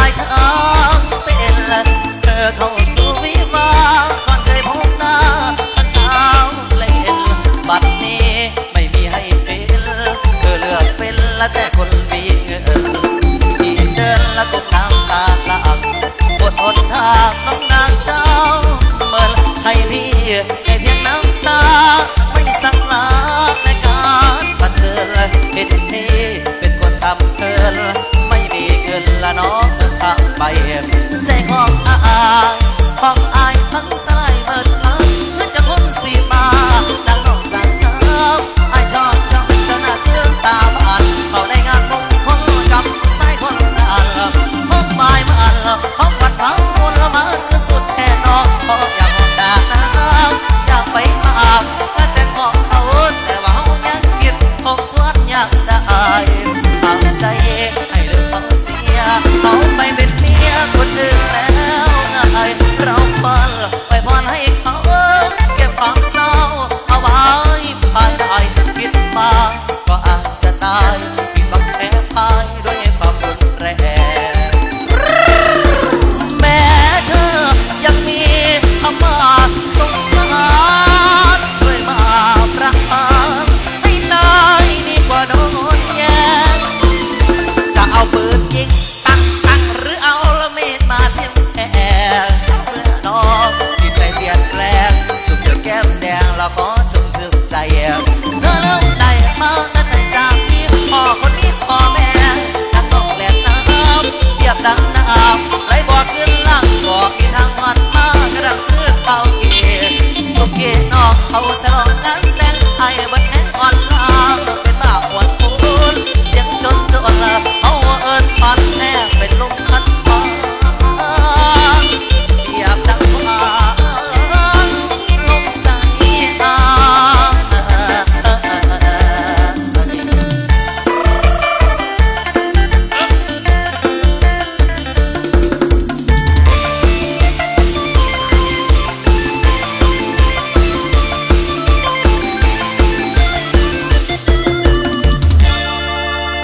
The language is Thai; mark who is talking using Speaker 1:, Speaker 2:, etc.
Speaker 1: ายทั้งเป็นเธอเข้าสู่วิวาก่อนเคยพบหน้าเจ้าเล่นบัดนี้ไม่มีให้เป็น เธอเลือกเป็นละแต่คนมีเงินมีเดินละก็น้ำตาหลักปวดหนทางน้องนางเจ้าเมื่อให้พี่ใเพียงน้ำตาไม่สั่งลาในการมาเจอเห็นพี่เป็นคนทำเธอไม่มีเงินละน้อง